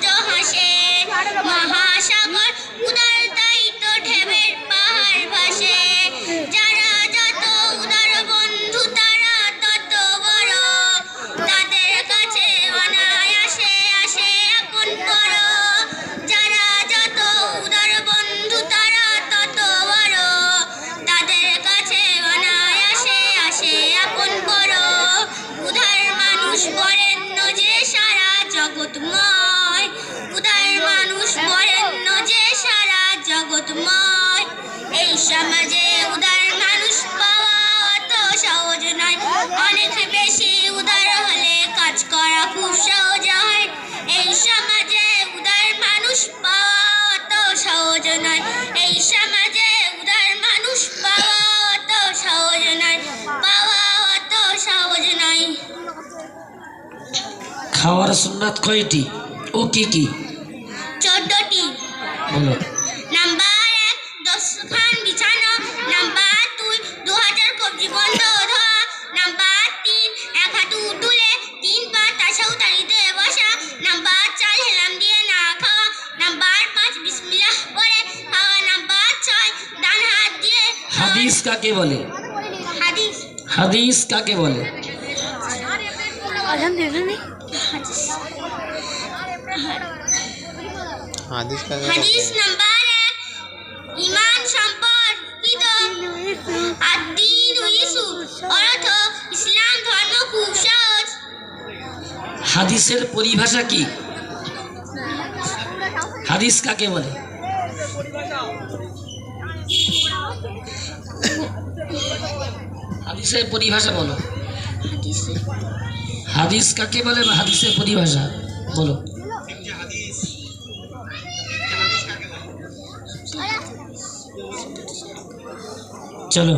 中华鲟 সমাজে উদার মানুষ পাওয়া অত সহজ নয়। অনেক বেশি উদার হলে কাজ করা খুব সহজ হয়। এই সমাজে উদার মানুষ পাওয়া অত সহজ নয়। এই সমাজে উদার মানুষ পাওয়া অত সহজ নয়। পাওয়া অত সহজ নয়। খাওয়ার সুন্নাত কয়টি ও কি কি? চোদ্দটি। বলো। খান বিছানো নাম্বার দুই দু হাজার কবজি বন্ধ ধোয়া নাম্বার তিন এক হাত উঠুলে তিন পা তাসাউ বসা নাম্বার চার হেলাম দিয়ে না খাওয়া নাম্বার পাঁচ বিসমিল্লাহ পরে খাওয়া নাম্বার ছয় ডান হাত দিয়ে হাদিস কাকে বলে? হাদিস। হাদিস কাকে বলে? হাদিস। হাদিস কাকে হাদিস নাম্বার হাদিসের পরিভাষা কি? হাদিস কাকে বলে? হাদিসের পরিভাষা বলো। হাদিস কাকে বলে হাদিসের পরিভাষা বলো। চলো।